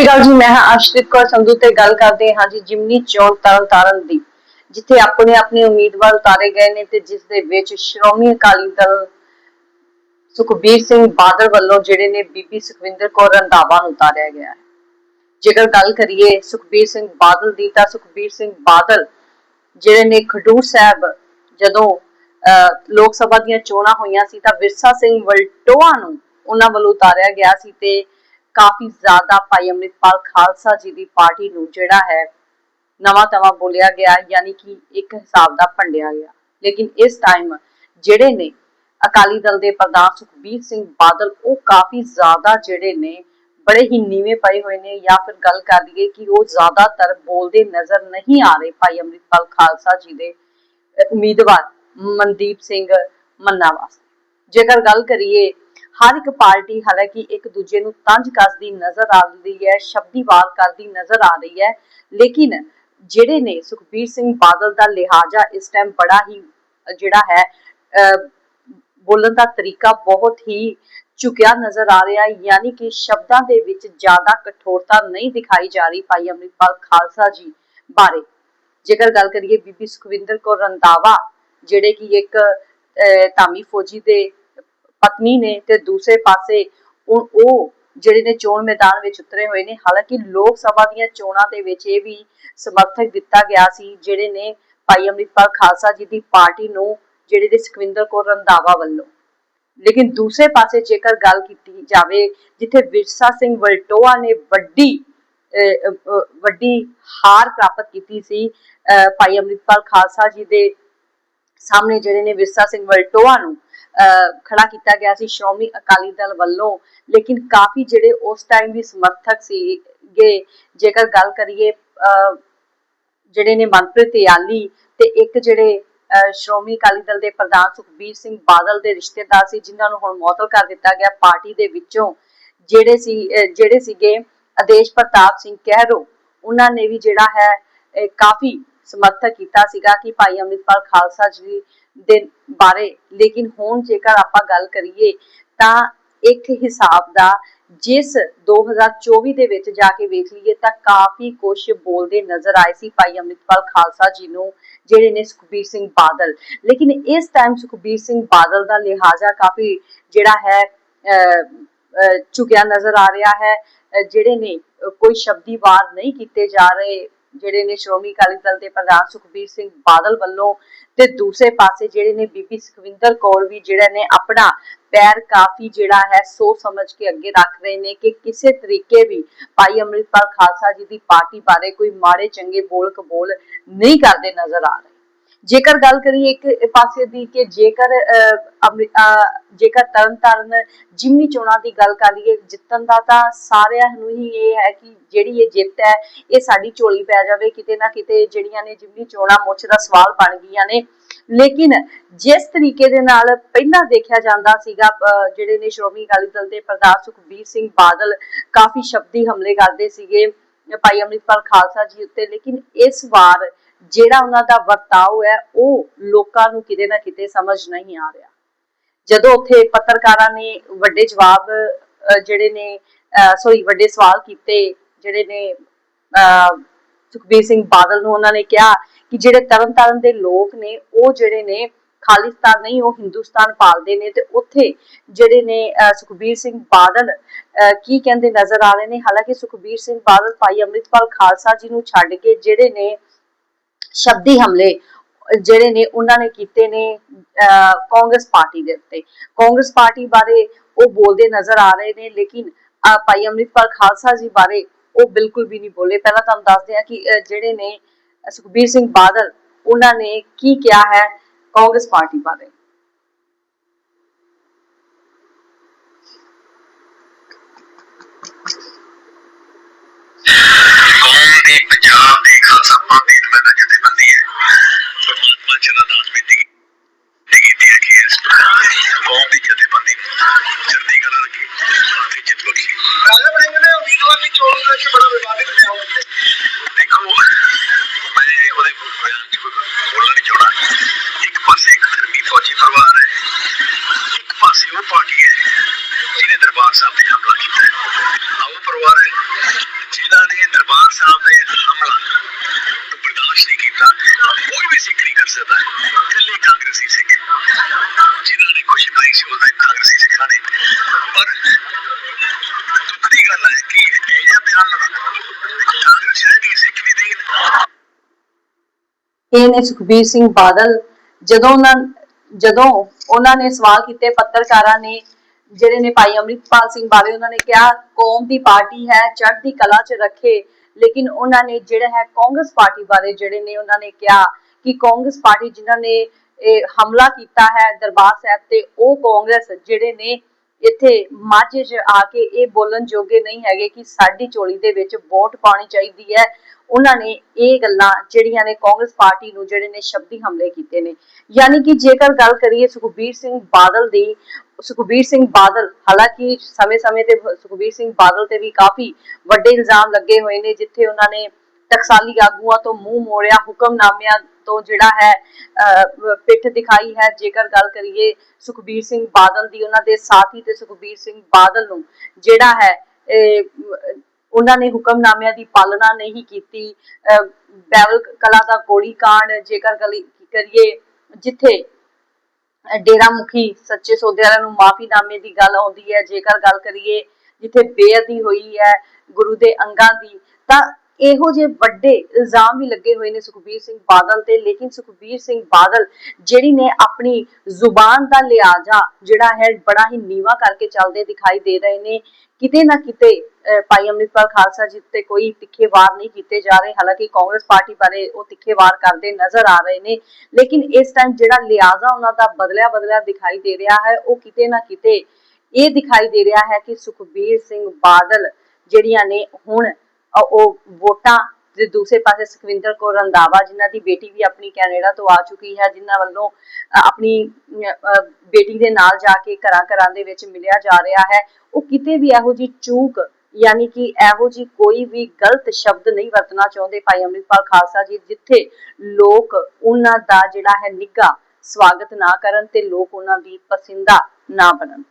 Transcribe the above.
ਸ਼੍ਰੀ ਅਕਾਲ ਜੀ ਮੈਂ ਹਾਂ ਅਰਸ਼ਦੀਪ ਕੌਰ ਸੰਧੂ ਤੇ ਗੱਲ ਕਰਦੇ ਹਾਂ ਜੀ ਜਿਮਨੀ ਚੋਣ ਤਰਨ ਦੀ ਜਿੱਥੇ ਆਪਣੇ ਆਪਣੇ ਉਮੀਦਵਾਰ ਉਤਾਰੇ ਗਏ ਨੇ ਤੇ ਜਿਸ ਦੇ ਵਿੱਚ ਸ਼੍ਰੋਮਣੀ ਅਕਾਲੀ ਦਲ ਸੁਖਬੀਰ ਸਿੰਘ ਬਾਦਲ ਵੱਲੋਂ ਜਿਹੜੇ ਨੇ ਬੀਬੀ ਸੁਖਵਿੰਦਰ ਕੌਰ ਰੰਧਾਵਾ ਨੂੰ ਉਤਾਰਿਆ ਗਿਆ ਹੈ। ਜੇਕਰ ਗੱਲ ਕਰੀਏ ਸੁਖਬੀਰ ਸਿੰਘ ਬਾਦਲ ਦੀ ਤਾਂ ਸੁਖਬੀਰ ਸਿੰਘ ਬਾਦਲ ਜਿਹੜੇ ਨੇ ਖਡੂਰ ਸਾਹਿਬ ਜਦੋਂ ਅਹ, ਲੋਕ ਸਭਾ ਦੀਆਂ ਚੋਣਾਂ ਹੋਈਆਂ ਸੀ ਤਾਂ ਵਿਰਸਾ ਸਿੰਘ ਵਲਟੋਆ ਨੂੰ ਉਹਨਾਂ ਵੱਲੋਂ ਉਤਾਰਿਆ ਗਿਆ ਸੀ ਤੇ ਕਾਫੀ ਜ਼ਿਆਦਾ ਭਾਈ ਅੰਮ੍ਰਿਤਪਾਲ ਖਾਲਸਾ ਜੀ ਦੀ ਪਾਰਟੀ ਨੂੰ ਜਿਹੜਾ ਹੈ ਨਵਾਂ ਤਵਾ ਬੋਲਿਆ ਗਿਆ, ਯਾਨੀ ਕਿ ਇੱਕ ਹਿਸਾਬ ਦਾ ਭੰਡਿਆ ਗਿਆ। ਲੇਕਿਨ ਇਸ ਟਾਈਮ ਜਿਹੜੇ ਨੇ ਅਕਾਲੀ ਦਲ ਦੇ ਪ੍ਰਧਾਨ ਸੁਖਬੀਰ ਸਿੰਘ ਬਾਦਲ, ਉਹ ਕਾਫੀ ਜ਼ਿਆਦਾ ਜਿਹੜੇ ਨੇ ਬੜੇ ਹੀ ਨੀਵੇਂ ਪਏ ਹੋਏ ਨੇ ਜਾਂ ਫਿਰ ਗੱਲ ਕਰ ਲਈਏ ਕਿ ਉਹ ਜ਼ਿਆਦਾਤਰ ਬੋਲਦੇ ਨਜ਼ਰ ਨਹੀਂ ਆ ਰਹੇ ਭਾਈ ਅੰਮ੍ਰਿਤਪਾਲ ਖਾਲਸਾ ਜੀ ਦੇ ਉਮੀਦਵਾਰ ਮਨਦੀਪ ਸਿੰਘ ਮੰਨਾ ਵਾਸਤੇ ਜੇਕਰ ਗੱਲ ਕਰੀਏ ਹਰ ਇੱਕ ਪਾਰਟੀ ਹਾਲਾਂਕਿ ਇੱਕ ਦੂਜੇ ਨੂੰ ਤੰਜ ਕੱਸਦੀ ਨਜ਼ਰ ਆ ਰਹੀ ਹੈ ਸ਼ਬਦੀ ਕਰਦੀ ਨਜ਼ਰ ਆ ਰਹੀ ਹੈ। ਲੇਕਿਨ ਜਿਹੜੇ ਨੇ ਸੁਖਬੀਰ ਸਿੰਘ ਬਾਦਲ ਦਾ ਲਿਹਾਜ਼ਾ ਇਸ ਟਾਈਮ ਬੜਾ ਹੀ, ਜਿਹੜਾ ਹੈ ਬੋਲਣ ਦਾ ਤਰੀਕਾ ਬਹੁਤ ਹੀ ਝੁਕਿਆ ਨਜ਼ਰ ਆ ਰਿਹਾ ਹੈ। ਯਾਨੀ ਕਿ ਸ਼ਬਦਾਂ ਦੇ ਵਿੱਚ ਜ਼ਿਆਦਾ ਕਠੋਰਤਾ ਨਹੀਂ ਦਿਖਾਈ ਜਾ ਰਹੀ ਭਾਈ ਅੰਮ੍ਰਿਤਪਾਲ ਖਾਲਸਾ ਜੀ ਬਾਰੇ। ਜੇਕਰ ਗੱਲ ਕਰੀਏ ਬੀਬੀ ਸੁਖਵਿੰਦਰ ਕੌਰ ਰੰਧਾਵਾ, ਜਿਹੜੇ ਕਿ ਇੱਕ ਧਾਮੀ ਫੌਜੀ ਦੇ ਪਤਨੀ ਨੇ ਤੇ ਦੂਸਰੇ ਪਾਸੇ ਉਹ ਜਿਹੜੇ ਨੇ ਚੋਣ ਮੈਦਾਨ ਵਿੱਚ ਉਤਰੇ ਹੋਏ ਨੇ। ਹਾਲਾਂਕਿ ਲੋਕ ਸਭਾ ਦੀਆਂ ਚੋਣਾਂ ਦੇ ਵਿੱਚ ਇਹ ਵੀ ਸਮਰਥਕ ਦਿੱਤਾ ਗਿਆ ਸੀ ਜਿਹੜੇ ਨੇ ਭਾਈ ਅੰਮ੍ਰਿਤਪਾਲ ਖਾਲਸਾ ਜੀ ਦੀ ਪਾਰਟੀ ਨੂੰ ਜਿਹੜੇ ਨੇ ਸੁਖਵਿੰਦਰ ਕੌਰ ਰੰਧਾਵਾ ਵੱਲੋਂ। ਲੇਕਿਨ ਦੂਸਰੇ ਪਾਸੇ ਜੇਕਰ ਗੱਲ ਕੀਤੀ ਜਾਵੇ ਜਿੱਥੇ ਵਿਰਸਾ ਸਿੰਘ ਵਲਟੋਆ ਨੇ ਵੱਡੀ ਵੱਡੀ ਹਾਰ ਪ੍ਰਾਪਤ ਕੀਤੀ ਸੀ ਅਹ, ਭਾਈ ਅੰਮ੍ਰਿਤਪਾਲ ਖਾਲਸਾ ਜੀ ਦੇ ਸਾਹਮਣੇ ਜਿਹੜੇ ਨੇ ਵਿਰਸਾ ਸਿੰਘ ਵਲਟੋਆ ਨੂੰ ਖੜਾ ਕੀਤਾ ਗਿਆ ਸੀ ਸ਼੍ਰੋਮਣੀ ਅਕਾਲੀ ਦਲ ਵੱਲੋਂ। ਲੇਕਿਨ ਕਾਫੀ ਜਿਹੜੇ ਉਸ ਟਾਈਮ ਵੀ ਸਮਰਥਕ ਸੀਗੇ, ਜੇਕਰ ਗੱਲ ਕਰੀਏ ਜਿਹੜੇ ਨੇ ਮਨਪ੍ਰੀਤ ਇਆਲੀ ਤੇ ਇੱਕ ਜਿਹੜੇ ਸ਼੍ਰੋਮਣੀ ਅਕਾਲੀ ਦਲ ਦੇ ਪ੍ਰਧਾਨ ਸੁਖਬੀਰ ਸਿੰਘ ਬਾਦਲ ਦੇ ਰਿਸ਼ਤੇਦਾਰ ਸੀ, ਜਿਨ੍ਹਾਂ ਨੂੰ ਹੁਣ ਮੁਅੱਤਲ ਕਰ ਦਿੱਤਾ ਗਿਆ ਪਾਰਟੀ ਦੇ ਵਿੱਚੋਂ, ਜਿਹੜੇ ਸੀ ਜਿਹੜੇ ਸੀਗੇ ਆਦੇਸ਼ ਪ੍ਰਤਾਪ ਸਿੰਘ ਕਹਿਰੋ, ਉਹਨਾਂ ਨੇ ਵੀ ਜਿਹੜਾ ਹੈ ਕਾਫੀ ਸਮਰਥਕ ਕੀਤਾ ਸੀਗਾ ਕਿ ਭਾਈ ਅੰਮ੍ਰਿਤਪਾਲ ਖਾਲਸਾ ਜੀ ਦੇ ਬਾਰੇ। ਲੇਕਿਨ ਹੁਣ ਜੇਕਰ ਆਪਾਂ ਗੱਲ ਕਰੀਏ ਤਾਂ ਇੱਕ ਹਿਸਾਬ ਦਾ ਜਿਸ 2024 ਦੇ ਵਿੱਚ ਜਾ ਕੇ ਵੇਖ ਲਈਏ ਤਾਂ ਕਾਫੀ ਕੁਝ ਬੋਲਦੇ ਨਜ਼ਰ ਆਏ ਸੀ ਭਾਈ ਅੰਮ੍ਰਿਤਪਾਲ ਖਾਲਸਾ ਜੀ ਨੂੰ ਜਿਹੜੇ ਨੇ ਸੁਖਬੀਰ ਸਿੰਘ ਬਾਦਲ। ਲੇਕਿਨ ਇਸ ਟਾਈਮ ਸੁਖਬੀਰ ਸਿੰਘ ਬਾਦਲ ਦਾ ਲਿਹਾਜ਼ਾ ਕਾਫੀ ਜਿਹੜਾ ਹੈ ਅਹ, ਝੁਕਿਆ ਨਜ਼ਰ ਆ ਰਿਹਾ ਹੈ। ਜਿਹੜੇ ਨੇ ਕੋਈ ਸ਼ਬਦੀ ਵਾਰ ਨਹੀਂ ਕੀਤੇ ਜਾ ਰਹੇ ਜਿਹੜੇ ਨੇ ਸ਼੍ਰੋਮਣੀ ਅਕਾਲੀ ਦਲ ਦੇ ਪ੍ਰਧਾਨ ਸੁਖਬੀਰ ਸਿੰਘ ਬਾਦਲ ਵੱਲੋਂ ਤੇ ਦੂਸਰੇ ਪਾਸੇ ਜਿਹੜੇ ਨੇ ਬੀਬੀ ਸੁਖਵਿੰਦਰ ਕੌਰ ਵੀ ਜਿਹੜਾ ਨੇ ਆਪਣਾ ਪੈਰ ਕਾਫੀ ਜਿਹੜਾ ਹੈ ਸੋਚ ਸਮਝ ਕੇ ਅੱਗੇ ਰੱਖ ਰਹੇ ਨੇ ਕਿ ਕਿਸੇ ਤਰੀਕੇ ਵੀ ਭਾਈ ਅੰਮ੍ਰਿਤਪਾਲ ਖਾਲਸਾ ਜੀ ਦੀ ਪਾਰਟੀ ਬਾਰੇ ਕੋਈ ਮਾੜੇ ਚੰਗੇ ਬੋਲ ਕਬੋਲ ਨਹੀਂ ਕਰਦੇ ਨਜ਼ਰ ਆ ਰਹੇ। ਜੇਕਰ ਗੱਲ ਕਰੀਏ ਇੱਕ ਪਾਸੇ ਦੀ ਕਿ ਜੇਕਰ ਜੇਕਰ ਤਰਨ ਜਿਮਨੀ ਚੋਣਾਂ ਦੀ ਗੱਲ ਕਰੀਏ ਜਿੱਤਣ ਦਾ ਤਾਂ ਸਾਰਿਆਂ ਨੂੰ ਹੀ ਇਹ ਹੈ ਕਿ ਜਿਹੜੀ ਇਹ ਜਿੱਤ ਹੈ, ਇਹ ਸਾਡੀ ਝੋਲੀ ਪੈ ਜਾਵੇ, ਕਿਤੇ ਨਾ ਕਿਤੇ ਜਿਹੜੀਆਂ ਨੇ ਜਿਮਨੀ ਚੋਣਾਂ ਮੁੱਛ ਦਾ ਸਵਾਲ ਬਣ ਗਈਆਂ ਨੇ। ਲੇਕਿਨ ਜਿਸ ਤਰੀਕੇ ਦੇ ਨਾਲ ਪਹਿਲਾਂ ਦੇਖਿਆ ਜਾਂਦਾ ਸੀਗਾ ਜਿਹੜੇ ਨੇ ਸ਼੍ਰੋਮਣੀ ਅਕਾਲੀ ਦਲ ਦੇ ਪ੍ਰਧਾਨ ਸੁਖਬੀਰ ਸਿੰਘ ਬਾਦਲ ਕਾਫੀ ਸ਼ਬਦੀ ਹਮਲੇ ਕਰਦੇ ਸੀਗੇ, ਭਾਈ ਅੰਮ੍ਰਿਤਪਾਲ ਖਾਲਸਾ ਜੀ ਉੱਤੇ। ਲੇਕਿਨ ਇਸ ਵਾਰ ਜਿਹੜਾ ਉਹਨਾਂ ਦਾ ਵਰਤਾਓ ਹੈ, ਉਹ ਲੋਕਾਂ ਨੂੰ ਕਿਤੇ ਨਾ ਕਿਤੇ ਸਮਝ ਨਹੀਂ ਆ ਰਿਹਾ। ਜਦੋਂ ਉੱਥੇ ਪੱਤਰਕਾਰਾਂ ਨੇ ਵੱਡੇ ਜਵਾਬ ਜਿਹੜੇ ਨੇ ਸੋਰੀ ਵੱਡੇ ਸਵਾਲ ਕੀਤੇ, ਜਿਹੜੇ ਨੇ ਸੁਖਬੀਰ ਸਿੰਘ ਬਾਦਲ ਨੂੰ ਉਹਨਾਂ ਨੇ ਕਿਹਾ ਕਿ ਜਿਹੜੇ ਤਰਨਤਾਰਨ ਦੇ ਲੋਕ ਨੇ, ਉਹ ਜਿਹੜੇ ਨੇ ਖਾਲਿਸਤਾਨ ਨਹੀਂ, ਉਹ ਹਿੰਦੁਸਤਾਨ ਪਾਲਦੇ ਨੇ ਤੇ ਉੱਥੇ ਜਿਹੜੇ ਨੇ ਸੁਖਬੀਰ ਸਿੰਘ ਬਾਦਲ ਕੀ ਕਹਿੰਦੇ ਨਜ਼ਰ ਆ ਰਹੇ ਨੇ? ਹਾਲਾਂਕਿ ਸੁਖਬੀਰ ਸਿੰਘ ਬਾਦਲ ਭਾਈ ਅੰਮ੍ਰਿਤਪਾਲ ਖਾਲਸਾ ਜੀ ਨੂੰ ਛੱਡ ਕੇ ਜਿਹੜੇ ਨੇ ਸ਼ਬਦੀ ਹਮਲੇ, ਜਿਹੜੇ ਨੇ, ਉਹਨਾਂ ਨੇ ਕੀਤੇ ਨੇ ਕਾਂਗਰਸ ਪਾਰਟੀ ਦੇ ਉੱਤੇ। ਕਾਂਗਰਸ ਪਾਰਟੀ ਬਾਰੇ ਉਹ ਬੋਲਦੇ ਨਜ਼ਰ ਆ ਰਹੇ ਨੇ, ਲੇਕਿਨ ਭਾਈ ਅੰਮ੍ਰਿਤਪਾਲ ਖਾਲਸਾ ਜੀ ਬਾਰੇ ਉਹ ਬਿਲਕੁਲ ਵੀ ਨਹੀਂ ਬੋਲੇ। ਪਹਿਲਾਂ ਤੁਹਾਨੂੰ ਦੱਸਦੇ ਆ ਕਿ ਜਿਹੜੇ ਨੇ, ਸੁਖਬੀਰ ਸਿੰਘ ਬਾਦਲ, ਉਹਨਾਂ ਨੇ ਕੀ ਕਿਹਾ ਹੈ ਕਾਂਗਰਸ ਪਾਰਟੀ ਬਾਰੇ ਕੌਮ ਦੀ ਪੰਜਾਬ ਦੀ ਖਾਲਸਾ ਪੰਥ ਦੀ ਨੁਮਾਇੰਦਾ ਜਥੇਬੰਦੀ ਹੈ। ਪਰਮਾਤਮਾ ਜਨਾ ਇਹ ਨੇ ਸੁਖਬੀਰ ਸਿੰਘ ਬਾਦਲ, ਜਦੋਂ ਉਹਨਾਂ ਜਦੋਂ ਉਹਨਾਂ ਨੇ ਸਵਾਲ ਕੀਤੇ, ਪੱਤਰਕਾਰਾਂ ਨੇ, ਜਿਹੜੇ ਨੇ ਭਾਈ ਅਮਰਿਤਪਾਲ ਸਿੰਘ ਬਾਰੇ ਉਹਨਾਂ ਨੇ ਕਿਹਾ, ਕੌਮ ਦੀ ਪਾਰਟੀ ਹੈ, ਚੜ੍ਹਦੀ ਕਲਾ 'ਚ ਰੱਖੇ। ਲੇਕਿਨ ਉਹਨਾਂ ਨੇ ਜਿਹੜਾ ਹੈ ਕਾਂਗਰਸ ਪਾਰਟੀ ਬਾਰੇ ਜਿਹੜੇ ਨੇ, ਉਹਨਾਂ ਨੇ ਕਿਹਾ ਕਿ ਕਾਂਗਰਸ ਪਾਰਟੀ ਜਿਨ੍ਹਾਂ ਨੇ ਹਮਲਾ ਕੀਤਾ ਹੈ ਦਰਬਾਰ ਸਾਹਿਬ ਤੇ, ਉਹ ਕਾਂਗਰਸ ਜਿਹੜੇ ਨੇ ਇੱਥੇ ਮਾਝੇ 'ਚ ਆ ਕੇ ਇਹ ਬੋਲਣ ਜੋਗੇ ਨਹੀਂ ਹੈਗੇ ਕਿ ਸਾਡੀ ਝੋਲੀ ਦੇ ਵਿੱਚ ਵੋਟ ਪਾਣੀ ਚਾਹੀਦੀ ਹੈ। ਉਹਨਾਂ ਨੇ ਇਹ ਗੱਲਾਂ ਜਿਹੜੀਆਂ ਨੇ ਕਾਂਗਰਸ ਪਾਰਟੀ ਨੂੰ ਜਿਹੜੇ ਨੇ ਸ਼ਬਦੀ ਹਮਲੇ ਕੀਤੇ ਨੇ। ਯਾਨੀ ਕਿ ਜੇਕਰ ਗੱਲ ਕਰੀਏ ਸੁਖਬੀਰ ਸਿੰਘ ਬਾਦਲ ਦੀ, ਸੁਖਬੀਰ ਸਿੰਘ ਬਾਦਲ, ਹਾਲਾਂਕਿ ਸਮੇਂ-ਸਮੇਂ ਤੇ ਸੁਖਬੀਰ ਸਿੰਘ ਬਾਦਲ ਤੇ ਵੀ ਕਾਫੀ ਵੱਡੇ ਇਲਜ਼ਾਮ ਲੱਗੇ ਹੋਏ ਨੇ, ਜਿੱਥੇ ਉਹਨਾਂ ਨੇ ਟਕਸਾਲੀ ਆਗੂਆਂ ਤੋਂ ਮੂੰਹ ਮੋੜਿਆ, ਹੁਕਮਨਾਮਿਆਂ ਤੋਂ ਜਿਹੜਾ ਹੈ ਪਿੱਠ ਦਿਖਾਈ ਹੈ। ਜੇਕਰ ਗੱਲ ਕਰੀਏ ਸੁਖਬੀਰ ਸਿੰਘ ਬਾਦਲ ਦੀ, ਉਹਨਾਂ ਦੇ ਸਾਥੀ ਤੇ ਸੁਖਬੀਰ ਸਿੰਘ ਬਾਦਲ ਨੂੰ, ਜਿਹੜਾ ਹੈ ਉਹਨਾਂ ਨੇ ਹੁਕਮਨਾਮਿਆਂ ਦੀ ਪਾਲਣਾ ਨਹੀਂ ਕੀਤੀ। ਬੈਵਲ ਕਲਾ ਦਾ ਗੋਲੀ ਕਾਂਡ, ਜੇਕਰ ਗੱਲ ਕਰੀਏ ਜਿੱਥੇ ਡੇਰਾ ਮੁਖੀ ਸੱਚੇ ਸੌਦੇ ਨੂੰ ਮਾਫੀਨਾਮੇ ਦੀ ਗੱਲ ਆਉਂਦੀ ਹੈ, ਜੇਕਰ ਗੱਲ ਕਰੀਏ ਜਿੱਥੇ ਬੇਅਦਬੀ ਹੋਈ ਹੈ ਗੁਰੂ ਦੇ ਅੰਗਾਂ ਦੀ, ਤਾਂ ਇਹੋ ਜਿਹੇ ਵੱਡੇ ਇਲਜ਼ਾਮ ਵੀ ਲੱਗੇ ਹੋਏ ਨੇ ਸੁਖਬੀਰ ਸਿੰਘ ਬਾਦਲ ਤੇ, ਲੇਕਿਨ ਸੁਖਬੀਰ ਸਿੰਘ ਬਾਦਲ ਜਿਹੜੀ ਨੇ ਆਪਣੀ ਜ਼ੁਬਾਨ ਦਾ ਲਿਆਜਾ ਜਿਹੜਾ ਹੈ, ਬੜਾ ਹੀ ਨੀਵਾ ਕਰਕੇ ਚੱਲਦੇ ਦਿਖਾਈ ਦੇ ਰਹੇ ਨੇ। ਕਿਤੇ ਨਾ ਕਿਤੇ ਭਾਈ ਅੰਮ੍ਰਿਤਪਾਲ ਖਾਲਸਾ ਜੀ ਤੇ ਕੋਈ ਤਿੱਖੇ ਵਾਰ ਨਹੀਂ ਕੀਤੇ ਜਾ ਰਹੇ। ਹਾਲਾਂਕਿ ਕਾਂਗਰਸ ਪਾਰਟੀ ਬਾਰੇ ਉਹ ਤਿੱਖੇ ਵਾਰ ਕਰਦੇ ਨਜ਼ਰ ਆ ਰਹੇ ਨੇ, ਲੇਕਿਨ ਇਸ ਟਾਈਮ ਜਿਹੜਾ ਲਿਆਜ਼ਾ ਉਹਨਾਂ ਦਾ ਬਦਲਿਆ ਬਦਲਿਆ ਦਿਖਾਈ ਦੇ ਰਿਹਾ ਹੈ, ਉਹ ਕਿਤੇ ਨਾ ਕਿਤੇ ਇਹ ਦਿਖਾਈ ਦੇ ਰਿਹਾ ਹੈ ਕਿ ਸੁਖਬੀਰ ਸਿੰਘ ਬਾਦਲ ਜਿਹੜੀਆਂ ਨੇ ਹੁਣ ਉਹ ਵੋਟਾਂ ਦੇ ਦੂਸਰੇ ਪਾਸੇ ਸੁਖਵਿੰਦਰ ਕੌਰ ਰੰਧਾਵਾ, ਜਿਨ੍ਹਾਂ ਦੀ ਬੇਟੀ ਵੀ ਆਪਣੀ ਕੈਨੇਡਾ ਤੋਂ ਆ ਚੁੱਕੀ ਹੈ, ਜਿਨ੍ਹਾਂ ਵੱਲੋਂ ਆਪਣੀ ਬੇਟੀ ਦੇ ਨਾਲ ਜਾ ਕੇ ਘਰਾਂ ਘਰਾਂ ਦੇ ਵਿੱਚ ਮਿਲਿਆ ਜਾ ਰਿਹਾ ਹੈ। ਉਹ ਕਿਤੇ ਵੀ ਇਹੋ ਜੀ ਚੂਕ, ਯਾਨੀ ਕਿ ਇਹੋ ਜੀ ਕੋਈ ਵੀ ਗਲਤ ਸ਼ਬਦ ਨਹੀਂ ਵਰਤਣਾ ਚਾਹੁੰਦੇ ਭਾਈ ਅੰਮ੍ਰਿਤਪਾਲ ਖਾਲਸਾ ਜੀ, ਜਿੱਥੇ ਲੋਕ ਉਹਨਾਂ ਦਾ ਜਿਹੜਾ ਹੈ ਨਿੱਘਾ ਸਵਾਗਤ ਨਾ ਕਰਨ ਤੇ ਲੋਕ ਉਹਨਾਂ ਦੀ ਪਸੰਦਾ ਨਾ ਬਣਨ।